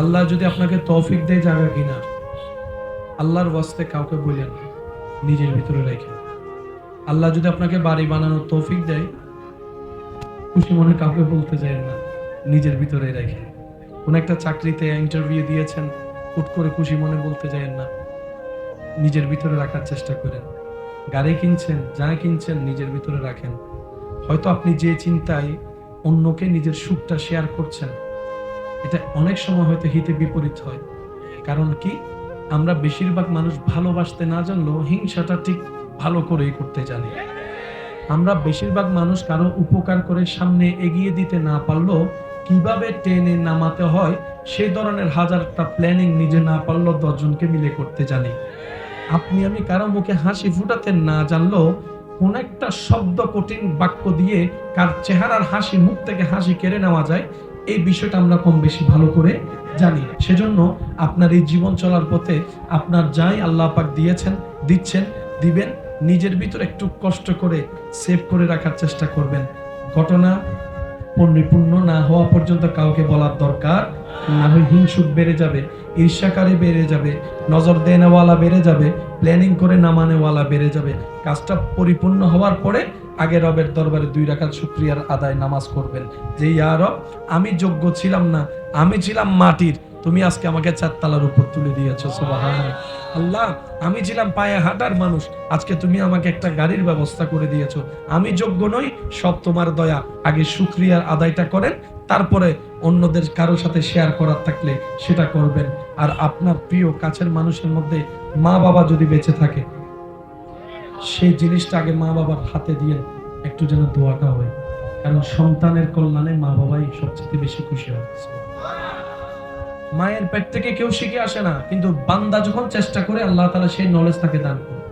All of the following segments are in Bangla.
আল্লাহ যদি আপনাকে তৌফিক দেয় জায়গা কিনা, আল্লাহর ওয়াস্তে কাউকে বললেন নিজের ভিতরে রেখে। আল্লাহ যদি আপনাকে বাড়ি বানানোর তৌফিক দেয়, খুশি মনে কাউকে বলতে চাই না, নিজের ভিতরে রেখে। কোন একটা চাকরিতে ইন্টারভিউ দিয়েছেন, হুট করে খুশি মনে বলতে চাই না, নিজের ভিতরে রাখার চেষ্টা করেন। গাড়ি কিনছেন, যা কিনছেন নিজের ভিতরে রাখেন। হয়তো আপনি যে চিন্তায় অন্যকে নিজের সুখটা শেয়ার করছেন এটা অনেক সময় হয়তো হিতে বিপরীত হয়। কারণ কি? আমরা বেশিরভাগ মানুষ ভালোবাসতে না জানলেও হিংসাটা ঠিক ভালো করেই করতে জানি। আমরা বেশিরভাগ মানুষ কারও উপকার করে সামনে এগিয়ে দিতে না পারলেও কীভাবে টেনে নামাতে হয়, সেই ধরনের হাজারটা প্ল্যানিং নিজে না পারলেও দশজনকে মিলে করতে জানি। আপনি, আমি কারও মুখে হাসি ফুটাতে না জানলেও কোন একটা শব্দ কঠিন বাক্য দিয়ে কার চেহারার হাসি মুখ থেকে হাসি কেড়ে নেওয়া যায় এই বিষয়টা আমরা কম বেশি ভালো করে জানি। সেজন্য আপনার এই জীবন চলার পথে আপনার যাই আল্লাহ পাক দিয়েছেন, দিচ্ছেন, দিবেন, নিজের ভিতর একটু কষ্ট করে সেভ করে রাখার চেষ্টা করবেন। ঘটনা পরিপূর্ণ না হওয়া পর্যন্ত কাউকে বলার দরকার না হয় হিংসুক বেড়ে যাবে, ঈর্ষাকারী বেড়ে যাবে, নজর দেনেওয়ালা বেড়ে যাবে প্ল্যানিং করে না মানেওয়ালা বেড়ে যাবে। কাজটা পরিপূর্ণ হওয়ার পরে আগে রবের দরবারে দুই রাকাত শুক্রিয়ার আদায় নামাজ করবেন যে, ইয়া রব, আমি যোগ্য ছিলাম না, আমি ছিলাম মাটির, তুমি আজকে আমাকে চারতলার উপর তুলে দিয়েছ সুবহান আল্লাহ, আমি ছিলাম পায়ে হাঁটার মানুষ, আজকে তুমি আমাকে একটা গাড়ির ব্যবস্থা করে দিয়েছ। আমি যোগ্য নই, সব তোমার দয়া। আগে শুক্রিয়ার আদায়টা করেন, তারপরে অন্যদের কারোর সাথে শেয়ার করার থাকলে সেটা করবেন। আর আপনার প্রিয় কাছের মানুষের মধ্যে মা বাবা যদি বেঁচে থাকে সেই জিনিসটা আগে মা বাবার হাতে দিয়ে একটু যেন দোয়াটা হয়। কারণ সন্তানের কল্যাণে মা বাবাই সবচেয়ে বেশি খুশি হয়। মায়ের পেট থেকে কেউ শিখে আসে না, কিন্তু বান্দা যখন চেষ্টা করে, আল্লাহ তালা সেই নলেজ তাকে দান করে।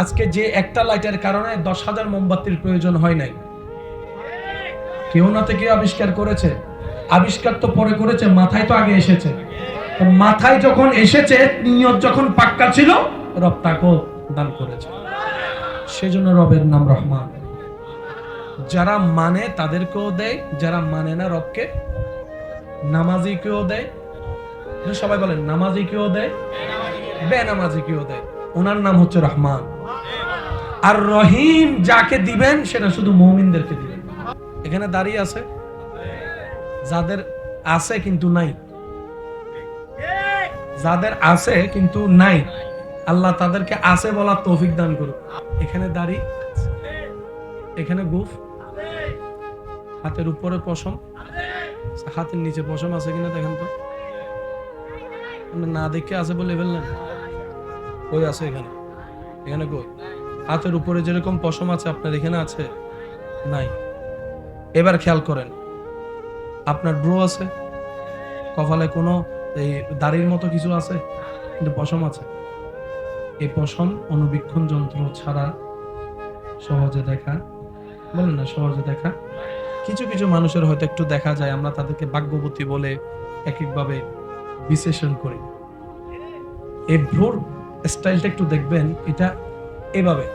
আজকে যে একটা লাইটের কারণে দশ হাজার মোমবাতির প্রয়োজন হয় নাই। কেউ না থেকে আবিষ্কার করেছে। আবিষ্কার তো পরে করেছে, মাথায় তো আগে এসেছে। মাথায় যখন এসেছে, নিয়ত যখন পাক্কা ছিল, রব তাকেও দান করেছে। সেজন্য রবের নাম রহমান। যারা মানে তাদেরকেও দেয়, যারা মানে না রবকে নামাজি কেউ দেয় সবাই বলেন নামাজি কেউ দেয় বেনামাজি কেউ দেয়। ওনার নাম হচ্ছে রহমান। আর রহিম যাকে দিবেন, সেটা শুধু মৌমিনদেরকে দিবেন। এখানে দাঁড়িয়ে আছে, যাদের আছে কিন্তু নাই। যাদের আছে কিন্তু নাই আল্লাহ তাদেরকে আছে বলার তৌফিক দান করুক। এখানে দাড়ি, এখানে গুফ, হাতের উপরে পশম, হাতের নিচে পশম আছে কিনা দেখেন তো। না দেখে আছে বলে ফেললেন। ওই আছে এখানে? এখানে কই? হাতের উপরে যেরকম পশম আছে, আপনার এখানে আছে? নাই। এবার খেয়াল করেন, আপনার ব্রো আছে, কপালে কোনো এই দাড়ির মতো কিছু আছে, কিন্তু পশম আছে। এই পশম অনুবীক্ষণ যন্ত্র ছাড়া সহজে দেখা। বলেন না, সহজে দেখা। কিছু কিছু মানুষের হয়তো একটু দেখা যায়, আমরা তাদেরকে ভাগ্যবতী বলে এক একভাবে বিশ্লেষণ করি। এই ভ্রোর স্টাইলটা একটু দেখবেন, এটা এভাবে।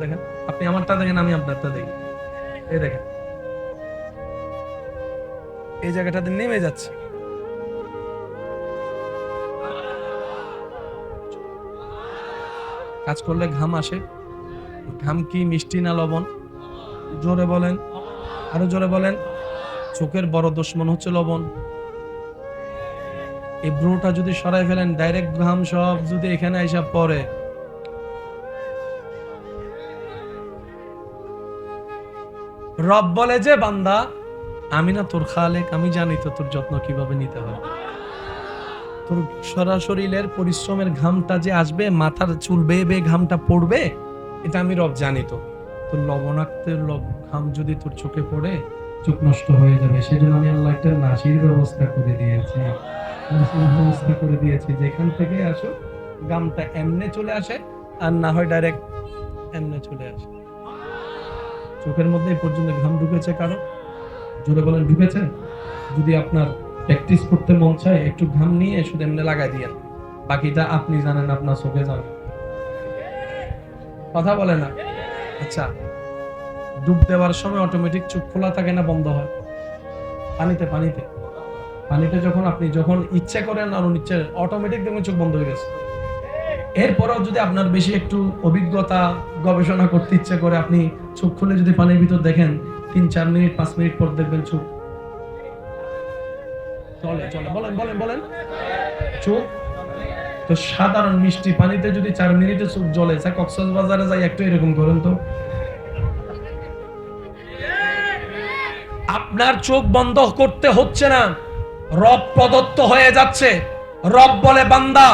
দেখেন, আপনি আমারটা দেখেন, আমি আপনারটা দেখি। এই দেখেন। এই জায়গাটাতে নেমে যাচ্ছে। কাজ করলে ঘাম আসে। ঘাম কি মিষ্টি না লবণ? জোরে বলেন। আরও জোরে বলেন। চোখের বড় দুশ্মন হচ্ছে লবণ। এই ব্রুটা যদি সরাই ফেলেন, ডাইরেক্ট ঘাম সব যদি এখানে আইসা পড়ে। রব বলে যে, বান্দা, আমি না তোর খালেক, আমি জানি তো তোর যত্ন কীভাবে নিতে হয়। তোর সরাসরিলের পরিশ্রমের ঘামটা যে আসবে, মাথার চুল বেয়ে বেয়ে ঘামটা পড়বে, এটা আমি রব জানি তো। তোর লবণাক্তের লব ঘাম যদি তোর চোখে পড়ে, চোখ নষ্ট হয়ে যাবে। সেজন্য আমি আল্লাহ একটা নাসির ব্যবস্থা করে দিয়েছি। ব্যবস্থা করে দিয়েছি। যেখান থেকে আসো গামটা এমনে চলে আসে, আর না হয় ডাইরেক্ট এমনে চলে আসে। চোখের মধ্যে এই পর্যন্ত ঘাম ঢুকেছে কারও? জোরে বলেন, ঢুকেছে? যদি আপনার প্র্যাকটিস করতে মন চায়, একটু ঘাম নিয়ে শুধু এমনি লাগাই দিয়েন বাকিটা আপনি জানেন, আপনার চোখে যাবে। কথা বলে না? আচ্ছা। ডুব দেওয়ার সময় অটোমেটিক চোখ খোলা থাকে না, বন্ধ হয়। পানিতে পানিতে। পানিতে যখন আপনি যখন ইচ্ছা করেন আর ইচ্ছে অটোমেটিক দেখবেন চোখ বন্ধ হয়ে গেছে। এরপরেও যদি আপনার বেশি একটু অভিজ্ঞতা, গবেষণা করতে ইচ্ছে করে, আপনি চোখ খুলে যদি পানির ভিতর দেখেন, তিন, চার মিনিট, পাঁচ মিনিট পর দেখবেন চোখ চলে চলে বলেন বলেন বলেন। চোখ তো সাধারণ মিষ্টি পানিতে যদি চার মিনিটে চোখ জ্বলে যা কক্সবাজারে যাই, একটু এরকম করেন তো। আপনার চোখ বন্ধ করতে হচ্ছে না। রব প্রদত্ত হয়ে যাচ্ছে। রব বলে, বান্দা,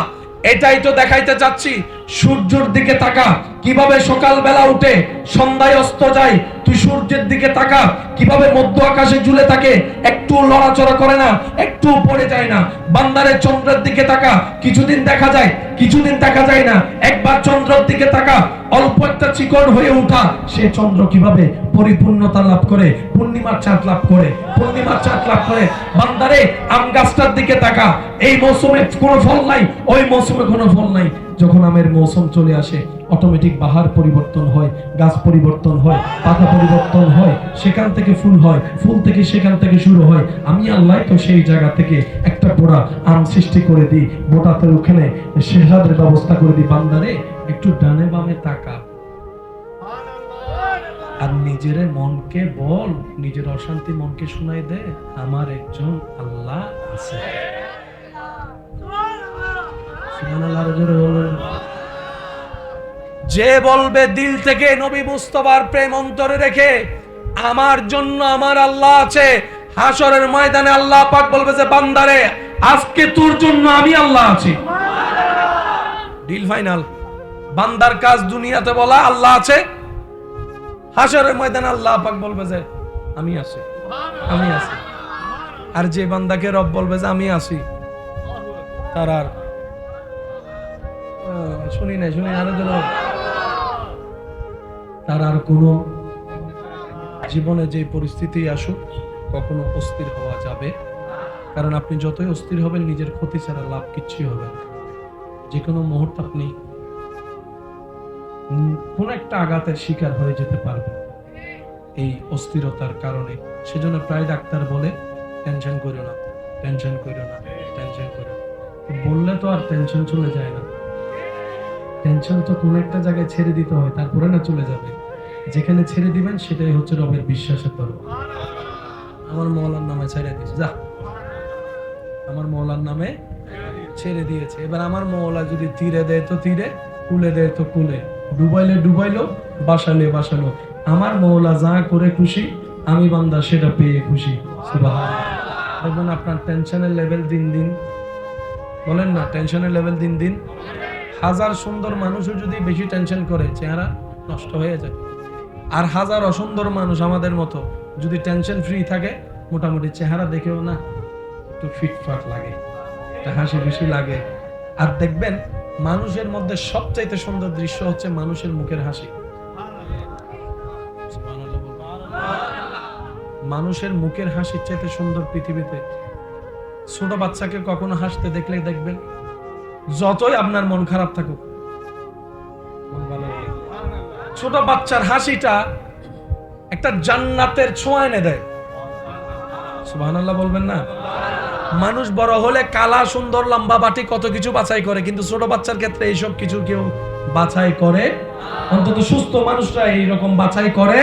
এটাই তো দেখাইতে চাচ্ছি। সূর্যের দিকে তাকা। কীভাবে সকাল বেলা উঠে সন্ধ্যায় অস্ত যায়? তুই সূর্যের দিকে তাকা। কীভাবে মধ্য আকাশে ঝুলে থাকে? একটু লড়াচড়া করে না, একটু পড়ে যায় না। বান্দারে চন্দ্রের দিকে তাকা। কিছুদিন দেখা যায়, কিছুদিন দেখা যায় না। একবার চন্দ্রের দিকে তাকা। অল্প একটা চিকন হয়ে ওঠা সে চন্দ্র কীভাবে পরিপূর্ণতা লাভ করে? পূর্ণিমার চাঁদ লাভ করে। পূর্ণিমার চাঁদ লাভ করে। বান্দারে, আম গাছটার দিকে তাকা। এই মৌসুমে কোনো ফল নাই, ওই মৌসুমে কোনো ফল নাই। যখন আমের মৌসুম চলে আসে অটোমেটিক বাহার পরিবর্তন হয়, গাছ পরিবর্তন হয়, পাতা পরিবর্তন হয়, সেখান থেকে ফুল হয়, ফুল থেকে সেখান থেকে শুরু হয়। আমি আল্লাহ তো সেই জায়গা থেকে একটা পোড়া আম সৃষ্টি করে দিই বোটাতে ওখানে শেহাদের ব্যবস্থা করে দিই। বান্দারে, একটু ডানে বামে তাকা। আর নিজের মনকে বল, নিজের অশান্তি মনকে শুনাই দে, আমার একজন আল্লাহ আছে। যে বলবে দিল থেকে নবী মুস্তফার প্রেম অন্তরে রেখে, আমার জন্য আমার আল্লাহ আছে। হাসরের ময়দানে আল্লাহ পাক বলবে যে, বান্দারে, আজকে তোর জন্য আমি আল্লাহ আছি। Deal final. বান্দার কাজ দুনিয়াতে বলা, আল্লাহ আছে। হাসরের ময়দানে আল্লাহ পাক বলবে যে, আমি আছি। আমি আছি। আর যে বান্দাকে রব বলবে যে, আমি আছি। তার আর শুনি নাই, শুনি আরও জন তার আর কোনো জীবনে যে পরিস্থিতি আসুক, কখনো অস্থির হওয়া যাবে। কারণ আপনি যতই অস্থির হবেন, নিজের ক্ষতি ছাড়া লাভ কিচ্ছুই হবে যে কোনো মুহূর্তে আপনি কোন একটা আঘাতের শিকার হয়ে যেতে পারবেন এই অস্থিরতার কারণে। সেজন্য প্রায় ডাক্তার বলে, টেনশন করো না, টেনশন করো না, টেনশন করো বললে তো আর টেনশন চলে যায় না। টেনশন তো কোন একটা জায়গায় ছেড়ে দিতে হয় তারপরে না চলে যাবে। যেখানে ছেড়ে দিবেন, সেটাই হচ্ছে রবের বিশ্বাসের তরফ আমার মৌলার নামে ছেড়ে দিয়েছে। যা। আমার মৌলার নামে ছেড়ে দিয়েছে। এবার আমার মৌলা যদি তীরে দেয় তো তীরে, কুলে দেয় তো কুলে। ডুবাইলে ডুবাইলো, বাসালে বাসালো। আমার মৌলা যা করে খুশি, আমি বান্দা সেটা পেয়ে খুশি। দেখবেন আপনার টেনশনের লেভেল দিন দিন। বলেন না টেনশনের লেভেল দিন দিন। হাজার সুন্দর মানুষও যদি বেশি টেনশন করে, চেহারা নষ্ট হয়ে যায়। আর হাজার অসুন্দর মানুষ আমাদের মতো যদি টেনশন ফ্রি থাকে, মোটামুটি চেহারা দেখেও না, একটু ফিটফাট লাগে, একটা হাসি খুশি লাগে। আর দেখবেন, মানুষের মধ্যে সবচাইতে সুন্দর দৃশ্য হচ্ছে মানুষের মুখের হাসি। মানুষের মুখের হাসির চাইতে সুন্দর পৃথিবীতে। ছোট বাচ্চাকে কখনো হাসতে দেখলেই দেখবেন যতই আপনার মন খারাপ থাকুক। ছোট বাচ্চার হাসিটা একটা জান্নাতের ছোঁয়া এনে দেয়। বলবেন না? মানুষ বড় হলে কালা, সুন্দর, লম্বা বাটি কত কিছু বাছাই করে, কিন্তু ছোট বাচ্চার ক্ষেত্রে এইসব কিছু কেউ বাছাই করে। অন্তত সুস্থ মানুষরা এইরকম বাছাই করে।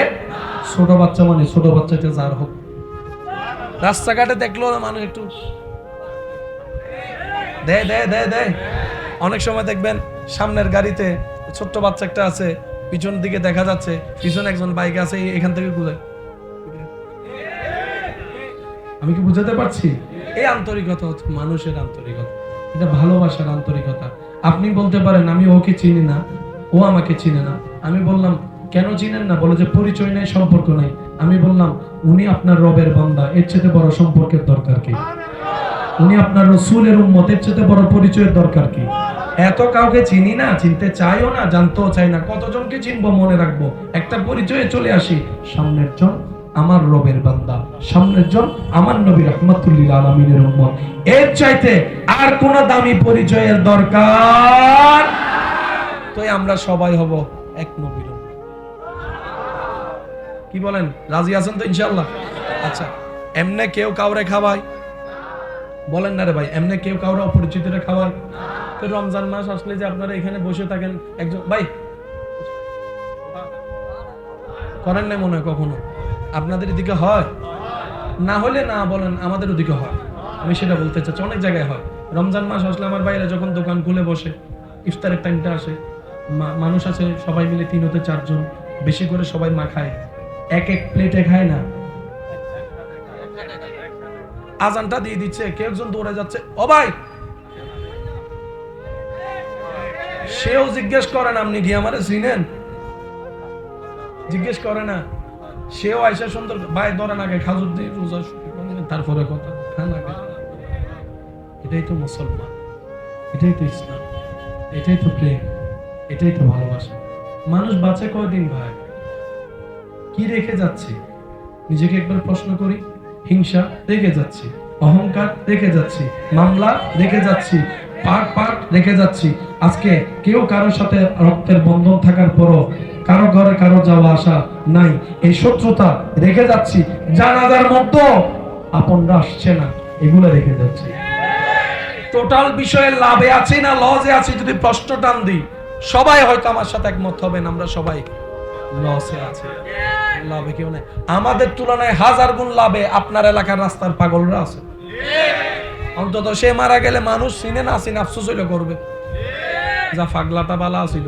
ছোট বাচ্চা মানে ছোট বাচ্চাটা যার হোক। রাস্তাঘাটে দেখল মানুষ একটু দে দে দে দে। অনেক সময় দেখবেন সামনের গাড়িতে ছোট্ট বাচ্চা একটা আছে, পিছন দিকে দেখা যাচ্ছে, পিছনে একজন বাইকে আছে এখান থেকে গুজায় আমি কি বুঝাতে পারছি? এই আন্তরিকতা হচ্ছে মানুষের আন্তরিকতা। এটা ভালোবাসার আন্তরিকতা। আপনি বলতে পারেন, আমি ওকে চিনি না। ও আমাকে চিনে না। আমি বললাম, কেন চিনেন না? বলে যে পরিচয় নেই, সম্পর্ক নাই। আমি বললাম, উনি আপনার রবের বান্দা। এর চেয়ে বড় সম্পর্কের দরকার কি? উনি আপনার রসুলের উম্মতের চেয়ে বড় পরিচয়ের দরকার কি? এত কাউকে চিনি না, চিনতে চাইও না, জানতেও চাই না, কতজনকে চিনবো মনে রাখব? একটা পরিচয়ে চলে আসি। সামনের জন আমার রবের বান্দা, সামনের জন আমার নবী রহমতুল্লিল আলমিনের উম্মত। এর চাইতে আর কোন দামি পরিচয়ের দরকার? তো আমরা সবাই হব এক নবীর কি বলেন? রাজি আছেন তো ইনশাল্লাহ আচ্ছা এমনে কেউ কাউরে খাওয়ায়? বলেন না রে ভাই, এমনি কেউ কাউরে অপরিচিতরা খাওয়ায় তো রমজান মাস আসলে যে আপনারা এখানে বসে থাকেন, একজন ভাই, করেন না মনে হয় কখনো? আপনাদের এদিকে হয়? না হলে না বলেন, আমাদের ওদিকে হয়। আমি সেটা বলতে চাচ্ছি, অনেক জায়গায় হয়। রমজান মাস আসলে আমার বাইরে যখন দোকান খুলে বসে, ইফতারের টাইমটা আসে মানুষ আছে, সবাই মিলে তিন হতে চারজন, বেশি করে সবাই মা খায়। এক এক প্লেটে খায় না। আজানটা দিয়ে দিচ্ছে কেউ একজন দৌড়ে যাচ্ছে? ও ভাই! সেও জিজ্ঞেস করেন আপনি কি আমারে চিনেন? জিজ্ঞেস করে না। সেও আইসা সুন্দর ভাই, ধরেন আগে খাজুর দিয়ে রোজা তারপরে কথা। আগে এটাই তো মুসলমান। এটাই তো ইসলাম। এটাই তো প্রেম। এটাই তো ভালোবাসা। মানুষ বাঁচে কয়দিন, ভাই? কি রেখে যাচ্ছে? নিজেকে একবার প্রশ্ন করি। হিংসা রেখে যাচ্ছি, অহংকার রেখে যাচ্ছি, মামলা রেখে যাচ্ছি পাট পাট রেখে যাচ্ছি। আজকে কেউ কারোর সাথে রক্তের বন্ধন থাকার পরও কারও ঘরে কারও যাওয়া আসা নাই। এই শত্রুতা রেখে যাচ্ছি, জানাজার মতো আপনরা আসছে না, এগুলো রেখে যাচ্ছি। টোটাল বিষয়ে লাভে আছি না লজে আছি যদি প্রশ্ন টান দিই, সবাই হয়তো আমার সাথে একমত হবেন, আমরা সবাই লসে আছে। নাই আমাদের তুলনায় হাজার গুণ লাভে আপনার এলাকার রাস্তার পাগলরা আছে। অন্তত সে মারা গেলে মানুষ চিনে না, চিনে আফসোস হইলে করবে। যা ফাগলাটা বালা ছিল।